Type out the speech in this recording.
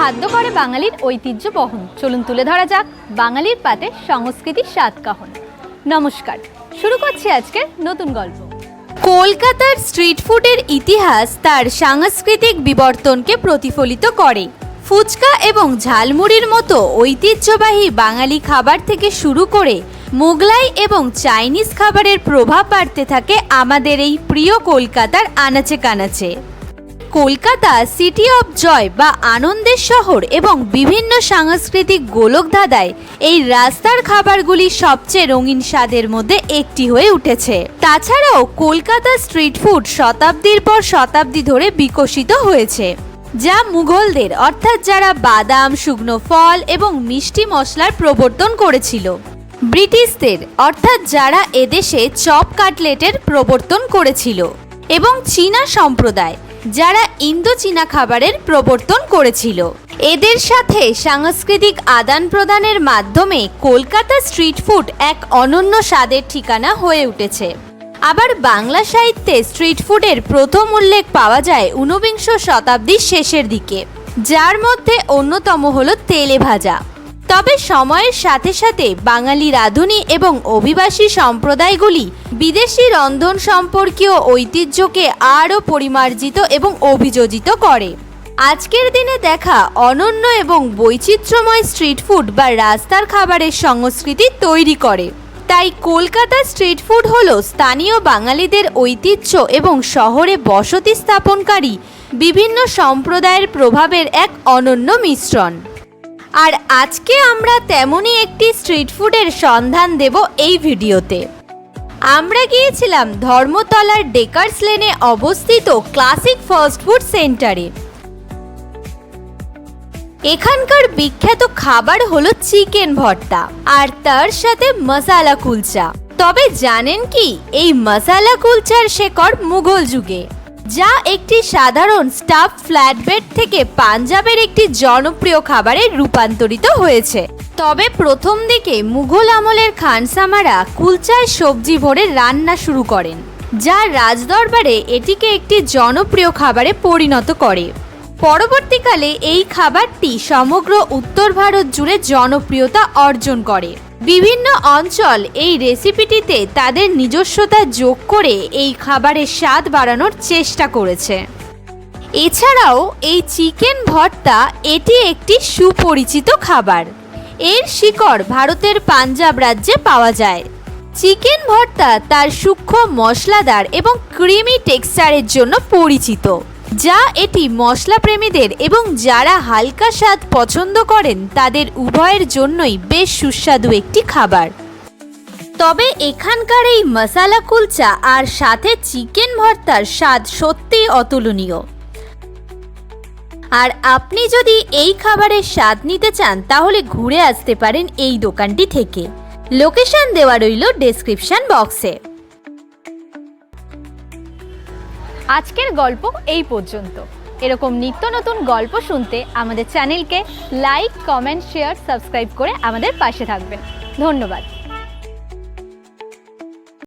খাদ্য করে বাঙালির ঐতিহ্য বহন। চলুন তুলে ধরা যাক বাঙালির পাতে সংস্কৃতির স্বাদ কাহন। নমস্কার, শুরু করছি আজকের নতুন গল্প। কলকাতার স্ট্রিট ফুডের ইতিহাস তার সাংস্কৃতিক বিবর্তনকে প্রতিফলিত করে। ফুচকা এবং ঝালমুড়ির মতো ঐতিহ্যবাহী বাঙালি খাবার থেকে শুরু করে মোগলাই এবং চাইনিজ খাবারের প্রভাব বাড়তে থাকে আমাদের এই প্রিয় কলকাতার আনাচে কানাচে। কলকাতা সিটি অফ জয় বা আনন্দের শহর এবং বিভিন্ন সাংস্কৃতিক গোলকধাঁধায় এই রাস্তার খাবারগুলি সবচেয়ে রঙিন স্বাদের মধ্যে একটি হয়ে উঠেছে। তাছাড়াও কলকাতা স্ট্রিট ফুড শতাব্দীর পর শতাব্দী ধরে বিকশিত হয়েছে, যা মুঘলদের, অর্থাৎ যারা বাদাম, শুকনো ফল এবং মিষ্টি মশলার প্রবর্তন করেছিল। ব্রিটিশদের, অর্থাৎ যারা এদেশে চপ কাটলেটের প্রবর্তন করেছিল এবং চীনা সম্প্রদায় যারা ইন্দো চীনা খাবারের প্রবর্তন করেছিল। এদের সাথে সাংস্কৃতিক আদান প্রদানের মাধ্যমে কলকাতা স্ট্রিট ফুড এক অনন্য স্বাদের ঠিকানা হয়ে উঠেছে। আবার বাংলা সাহিত্যে স্ট্রিট ফুডের প্রথম উল্লেখ পাওয়া যায় ঊনবিংশ শতাব্দীর শেষের দিকে, যার মধ্যে অন্যতম হলো তেলে ভাজা। তবে সময়ের সাথে সাথে বাঙালি রাঁধুনি এবং অভিবাসী সম্প্রদায়গুলি বিদেশি রন্ধন সম্পর্কীয় ঐতিহ্যকে আরও পরিমার্জিত এবং অভিযোজিত করে। আজকের দিনে দেখা অনন্য এবং বৈচিত্র্যময় স্ট্রিট ফুড বা রাস্তার খাবারের সংস্কৃতি তৈরি করে। তাই কলকাতা স্ট্রিট ফুড হল স্থানীয় বাঙালিদের ঐতিহ্য এবং শহরে বসতি স্থাপনকারী বিভিন্ন সম্প্রদায়ের প্রভাবের এক অনন্য মিশ্রণ। আর আজকে আমরা তেমনই একটি স্ট্রিট ফুডের সন্ধান দেব এই ভিডিওতে। আমরা গিয়েছিলাম ধর্মতলার ডেকার্স লেনে অবস্থিত ক্লাসিক ফাস্ট ফুড সেন্টারে। এখানকার বিখ্যাত খাবার হলো চিকেন ভর্তা আর তার সাথে মশালা কুলচা। তবে জানেন কি, এই মশালা কুলচার শেকড় মুঘল যুগে। যা একটি সাধারণ স্টাফ ফ্ল্যাটবেড থেকে পাঞ্জাবের একটি জনপ্রিয় খাবারে রূপান্তরিত হয়েছে। তবে প্রথম দিকে মুঘল আমলের খানসামারা কুলচায় সবজি ভরে রান্না শুরু করেন, যা রাজদরবারে এটিকে একটি জনপ্রিয় খাবারে পরিণত করে। পরবর্তীকালে এই খাবারটি সমগ্র উত্তর ভারত জুড়ে জনপ্রিয়তা অর্জন করে। বিভিন্ন অঞ্চল এই রেসিপিটিতে তাদের নিজস্বতা যোগ করে এই খাবারের স্বাদ বাড়ানোর চেষ্টা করেছে। এছাড়াও এই চিকেন ভর্তা এটি একটি সুপরিচিত খাবার। এর শিকড় ভারতের পাঞ্জাব রাজ্যে পাওয়া যায়। চিকেন ভর্তা তার সূক্ষ্ম মশলাদার এবং ক্রিমি টেক্সচারের জন্য পরিচিত। যা এটি মশলা প্রেমীদের এবং যারা হালকা স্বাদ পছন্দ করেন তাদের উভয়ের জন্যই বেশ সুস্বাদু একটি খাবার। তবে এখানকার এই মশালা কুলচা আর সাথে চিকেন ভর্তার স্বাদ সত্যিই অতুলনীয়। আর আপনি যদি এই খাবারের স্বাদ নিতে চান, তাহলে ঘুরে আসতে পারেন এই দোকানটি থেকে। লোকেশন দেওয়া রইল ডেসক্রিপশন বক্সে। আজকের গল্প এই পর্যন্ত। এরকম নিত্য নতুন গল্প শুনতে আমাদের চ্যানেলকে লাইক, কমেন্ট, শেয়ার, সাবস্ক্রাইব করে আমাদের পাশে থাকবেন। ধন্যবাদ।